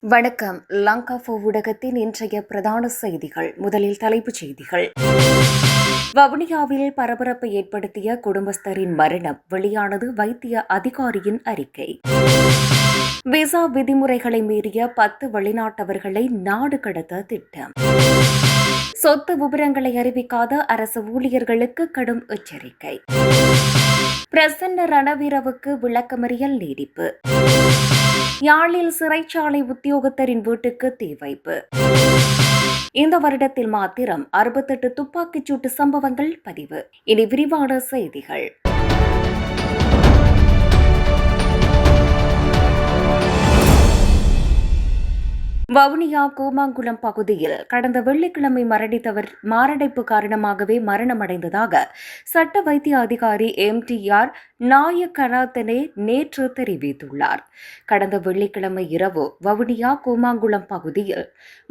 வணக்கம். லங்கா ஃபோ ஊடகத்தின் இன்றைய பிரதான செய்திகள். முதலில் தலைப்புச் செய்திகள். வவுனியாவில் பரபரப்பை ஏற்படுத்திய குடும்பஸ்தரின் மரணம் வெளியானது வைத்திய அதிகாரியின் அறிக்கை. விசா விதிமுறைகளை மீறிய பத்து வெளிநாட்டவர்களை நாடு கடத்த திட்டம். சொத்து விவரங்களை அறிவிக்காத அரசு ஊழியர்களுக்கு கடும் எச்சரிக்கை. பிரசன்ன ரணவீரவுக்கு விளக்கமறியல் நீடிப்பு. யாழில் சிறைச்சாலை உத்தியோகத்தரின் வீட்டுக்கு தீ வைப்பு இந்த வருடத்தில் மாத்திரம் அறுபத்தெட்டு துப்பாக்கிச்சூட்டு சம்பவங்கள் பதிவு. இனி விரிவான செய்திகள். வவுனியா கூமாங்குளம் பகுதியில் கடந்த வெள்ளிக்கிழமை மரணித்தவர் மாரடைப்பு காரணமாகவே மரணமடைந்ததாக சட்ட வைத்திய அதிகாரி எம்டிஆர் நாயக்கராத்தனே நேற்று தெரிவித்துள்ளார். கடந்த வெள்ளிக்கிழமை இரவு வவுனியா கூமாங்குளம் பகுதியில்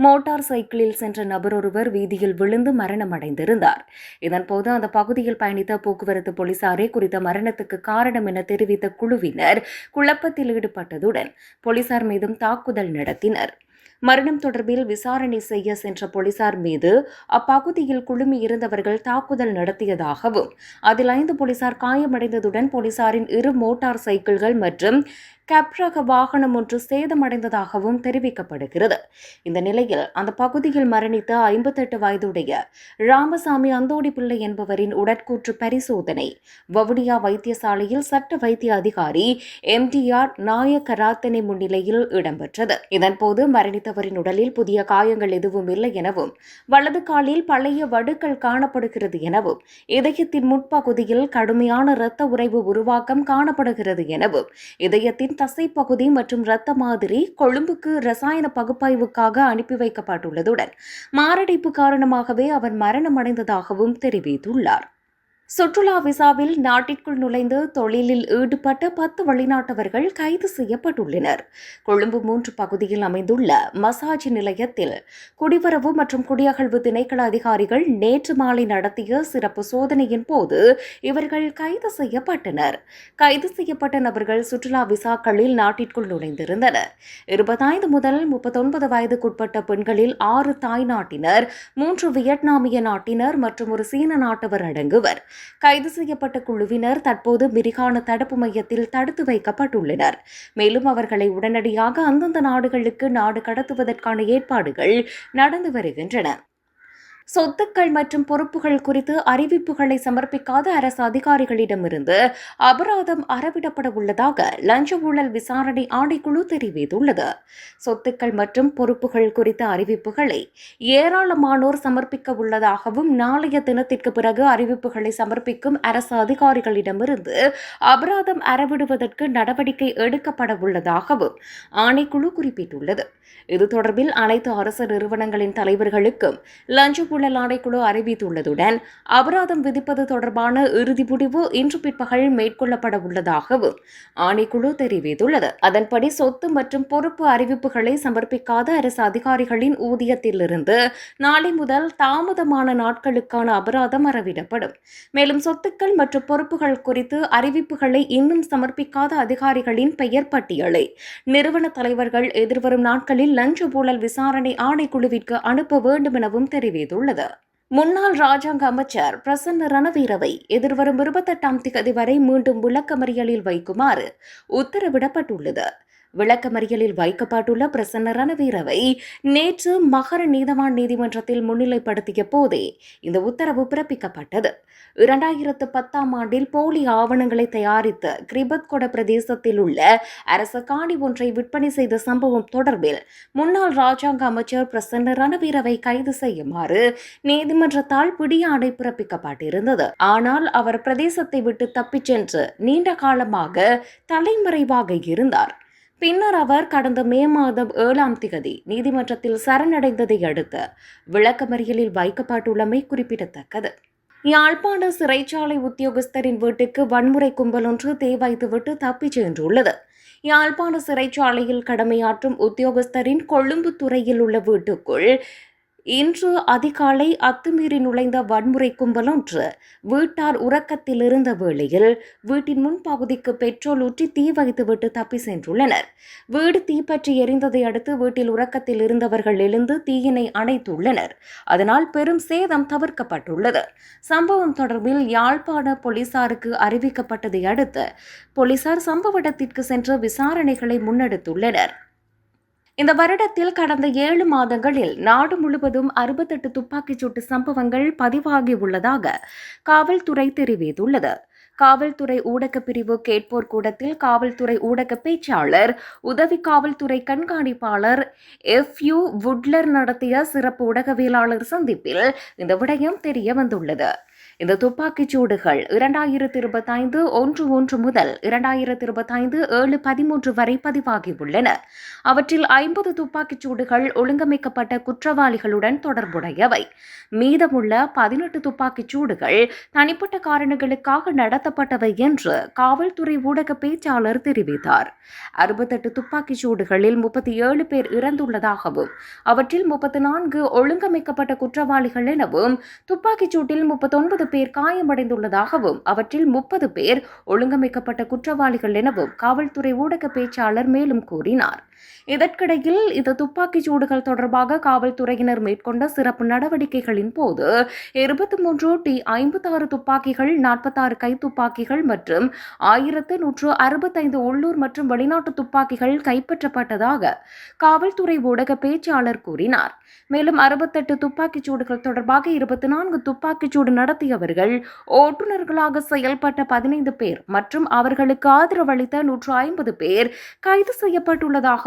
மோட்டார் சைக்கிளில் சென்ற நபர் ஒருவர் வீதியில் விழுந்து மரணமடைந்திருந்தார். இதன்போது அந்த பகுதியில் பயணித்த போக்குவரத்து போலீசாரே குறித்த மரணத்துக்கு காரணம் என தெரிவித்த குழுவினர் குழப்பத்தில் ஈடுபட்டதுடன் போலீசார் மீதும் தாக்குதல் நடத்தினர். மரணம் தொடர்பில் விசாரணை செய்ய சென்ற போலீசார் மீது அப்பகுதியில் குழுமி இருந்தவர்கள் தாக்குதல் நடத்தியதாகவும் அதில் ஐந்து போலீசார் காயமடைந்ததுடன் போலீசாரின் இரு மோட்டார் சைக்கிள்கள் மற்றும் கப்ரக வாகனம் ஒன்று சேதமடைந்ததாகவும் தெரிவிக்கப்படுகிறது. இந்த நிலையில் அந்த பகுதியில் மரணித்த ஐம்பத்தெட்டு வயதுடைய ராமசாமி அந்தோடி பிள்ளை என்பவரின் உடற்கூற்று பரிசோதனை வவுனியா வைத்தியசாலையில் சட்ட வைத்திய அதிகாரி எம்டிஆர் நாயக்கராத்தனை முன்னிலையில் இடம்பெற்றது. இதன்போது மரணித்தவரின் உடலில் புதிய காயங்கள் எதுவும் இல்லை எனவும் வலது காலில் பழைய வடுக்கள் காணப்படுகிறது எனவும் இதயத்தின் முற்பகுதியில் கடுமையான இரத்த உறைவு உருவாக்கம் காணப்படுகிறது எனவும் இதயத்தின் தசைப்பகுதி மற்றும் இரத்த மாதிரி கொழும்புக்கு ரசாயன பகுப்பாய்வுக்காக அனுப்பி வைக்கப்பட்டுள்ளதுடன் மாரடைப்பு காரணமாகவே அவர் மரணமடைந்ததாகவும் தெரிவித்துள்ளார். சுற்றுலா விசாவில் நாட்டிற்குள் நுழைந்து தொழிலில் ஈடுபட்ட பத்து வெளிநாட்டவர்கள் கைது செய்யப்பட்டுள்ளனர். கொழும்பு மூன்று பகுதியில் அமைந்துள்ள மசாஜ் நிலையத்தில் குடிவரவு மற்றும் குடியகழ்வு திணைக்கள அதிகாரிகள் நேற்று மாலை நடத்திய சிறப்பு சோதனையின் போது இவர்கள் கைது செய்யப்பட்டனர். கைது செய்யப்பட்ட நபர்கள் சுற்றுலா விசாக்களில் நாட்டிற்குள் நுழைந்திருந்தனர். இருபத்தைந்து முதல் முப்பத்தொன்பது வயதுக்குட்பட்ட பெண்களில் ஆறு தாய் நாட்டினர் மூன்று வியட்நாமிய நாட்டினர் மற்றும் ஒரு சீன நாட்டவர் அடங்குவர். கைது செய்யப்பட்ட குழுவினர் தற்போது மிரிகான தடுப்பு மையத்தில் தடுத்து வைக்கப்பட்டுள்ளனர். மேலும் அவர்களை உடனடியாக அந்தந்த நாடுகளுக்கு நாடு கடத்துவதற்கான ஏற்பாடுகள் நடந்து வருகின்றன. சொத்துக்கள் மற்றும் பொறுப்புகள் குறித்து அறிவிப்புகளை சமர்ப்பிக்காத அரசு அதிகாரிகளிடமிருந்து அபராதம் அறவிடப்பட உள்ளதாக லஞ்ச ஊழல் விசாரணை ஆணைக்குழு தெரிவித்துள்ளது. சொத்துக்கள் மற்றும் பொறுப்புகள் குறித்த அறிவிப்புகளை ஏராளமானோர் சமர்ப்பிக்க உள்ளதாகவும் நாளைய தினத்திற்கு பிறகு அறிவிப்புகளை சமர்ப்பிக்கும் அரசு அதிகாரிகளிடமிருந்து அபராதம் அறவிடுவதற்கு நடவடிக்கை எடுக்கப்பட உள்ளதாகவும் ஆணைக்குழு குறிப்பிட்டுள்ளது. இது தொடர்பில் அனைத்து அரசு நிறுவனங்களின் தலைவர்களுக்கும் லஞ்ச ஊழல் ஆணைக்குழு அறிவித்துள்ளதுடன் அபராதம் விதிப்பது தொடர்பான இறுதி முடிவு இன்று பிற்பகல் மேற்கொள்ளப்பட உள்ளதாகவும் ஆணைக்குழு தெரிவித்துள்ளது. அதன்படி சொத்து மற்றும் பொறுப்பு அறிவிப்புகளை சமர்ப்பிக்காத அரசு அதிகாரிகளின் ஊதியத்திலிருந்து நாளை முதல் தாமதமான நாட்களுக்கான அபராதம் அறவிடப்படும். மேலும் சொத்துக்கள் மற்றும் பொறுப்புகள் குறித்து அறிவிப்புகளை இன்னும் சமர்ப்பிக்காத அதிகாரிகளின் பெயர் பட்டியலை நிறுவன தலைவர்கள் எதிர்வரும் நாட்களில் லஞ்ச ஊழல் விசாரணை ஆணைக்குழுவிற்கு அனுப்ப வேண்டும் எனவும் தெரிவித்துள்ளது. முன்னாள் ராஜாங்க அமைச்சர் பிரசன்ன ரணவீரவை எதிர்வரும் இருபத்தெட்டாம் திகதி வரை மீண்டும் விளக்கமறியலில் வைக்குமாறு உத்தரவிடப்பட்டுள்ளது. விளக்கமறியலில் வைக்கப்பட்டுள்ள பிரசன்ன ரணவீரவை நேற்று மகர நீதவான் நீதிமன்றத்தில் முன்னிலைப்படுத்திய போதே இந்த உத்தரவு பிறப்பிக்கப்பட்டது. இரண்டாயிரத்து பத்தாம் ஆண்டில் போலி ஆவணங்களை தயாரித்து கிரிபத்கொட பிரதேசத்தில் உள்ள அரச காணி ஒன்றை விற்பனை செய்த சம்பவம் தொடர்பில் முன்னாள் ராஜாங்க அமைச்சர் பிரசன்ன ரணவீரவை கைது செய்யுமாறு நீதிமன்றத்தால் பிடியாணை பிறப்பிக்கப்பட்டிருந்தது. ஆனால் அவர் பிரதேசத்தை விட்டு தப்பிச் சென்று நீண்ட காலமாக தலைமறைவாக இருந்தார். பின்னர் அவர் கடந்த மே மாதம் ஏழாம் திகதி நீதிமன்றத்தில் சரணடைந்ததை அடுத்து விளக்கமறியலில் வைக்கப்பட்டுள்ளமை குறிப்பிடத்தக்கது. யாழ்ப்பாண சிறைச்சாலை உத்தியோகஸ்தரின் வீட்டுக்கு வன்முறை கும்பல் ஒன்று தீ வைத்துவிட்டு தப்பிச் சென்றுள்ளது. யாழ்ப்பாண சிறைச்சாலையில் கடமையாற்றும் உத்தியோகஸ்தரின் கொழும்பு துறையில் உள்ள வீட்டுக்குள் இன்று அதிகாலை அத்துமீறி நுழைந்த வன்முறை கும்பலொன்று வீட்டார் உறக்கத்தில் இருந்த வேளையில் வீட்டின் முன்பகுதிக்கு பெட்ரோல் ஊற்றி தீ வைத்துவிட்டு தப்பி சென்றுள்ளனர். வீடு தீப்பற்றி எரிந்ததை அடுத்து வீட்டில் உறக்கத்தில் இருந்தவர்கள் எழுந்து தீயினை அணைத்துள்ளனர். அதனால் பெரும் சேதம் தவிர்க்கப்பட்டுள்ளது. சம்பவம் தொடர்பில் யாழ்ப்பாண போலீசாருக்கு அறிவிக்கப்பட்டதை அடுத்து போலீசார் சம்பவ இடத்திற்கு சென்று விசாரணைகளை முன்னெடுத்துள்ளனர். இந்த வருடத்தில் கடந்த ஏழு மாதங்களில் நாடு முழுவதும் அறுபத்தெட்டு துப்பாக்கிச் சூட்டு சம்பவங்கள் பதிவாகியுள்ளதாக காவல்துறை தெரிவித்துள்ளது. காவல்துறை ஊடகப் பிரிவு கேட்போர் கூடத்தில் காவல்துறை ஊடக பேச்சாளர் உதவி காவல்துறை கண்காணிப்பாளர் எஃப் யூ வுட்லர் நடத்திய சிறப்பு ஊடகவியலாளர் சந்திப்பில் இந்த விடயம் தெரிய வந்துள்ளது. இந்த துப்பாக்கிச் சூடுகள் இரண்டாயிரத்தி இருபத்தைந்து ஒன்று ஒன்று முதல் இரண்டாயிரத்தி இருபத்தைந்து ஏழு பதிமூன்று வரை பதிவாகியுள்ளன. அவற்றில் ஐம்பது துப்பாக்கிச் சூடுகள் ஒழுங்கமைக்கப்பட்ட குற்றவாளிகளுடன் தொடர்புடையவை. மீதமுள்ள பதினெட்டு துப்பாக்கிச் சூடுகள் தனிப்பட்ட காரணங்களுக்காக நடத்தப்பட்டவை என்று காவல்துறை ஊடக பேச்சாளர் தெரிவித்தார். அறுபத்தெட்டு துப்பாக்கிச் சூடுகளில் முப்பத்தி ஏழு பேர் இறந்துள்ளதாகவும் அவற்றில் முப்பத்தி நான்கு ஒழுங்கமைக்கப்பட்ட குற்றவாளிகள் எனவும் துப்பாக்கிச் சூட்டில் முப்பத்தொன்பது பேர் காயமடைந்துள்ளதாகவும் அவற்றில் முப்பது பேர் ஒழுங்கமைக்கப்பட்ட குற்றவாளிகள் எனவும் காவல்துறை ஊடக பேச்சாளர் மேலும் கூறினார். இதற்கிடையில் இந்த துப்பாக்கிச் சூடுகள் தொடர்பாக காவல்துறையினர் மேற்கொண்ட சிறப்பு நடவடிக்கைகளின் போது இருபத்தி மூன்று டி ஐம்பத்தாறு துப்பாக்கிகள் நாற்பத்தாறு கை துப்பாக்கிகள் மற்றும் ஆயிரத்து நூற்று அறுபத்தைந்து உள்ளூர் மற்றும் வெளிநாட்டு துப்பாக்கிகள் கைப்பற்றப்பட்டதாக காவல்துறை ஊடக பேச்சாளர் கூறினார். மேலும் அறுபத்தெட்டு துப்பாக்கிச் சூடுகள் தொடர்பாக இருபத்தி நான்கு துப்பாக்கிச் சூடு நடத்தியவர்கள் ஓட்டுநர்களாக செயல்பட்ட பதினைந்து பேர் மற்றும் அவர்களுக்கு ஆதரவளித்த நூற்று ஐம்பது பேர் கைது செய்யப்பட்டுள்ளதாக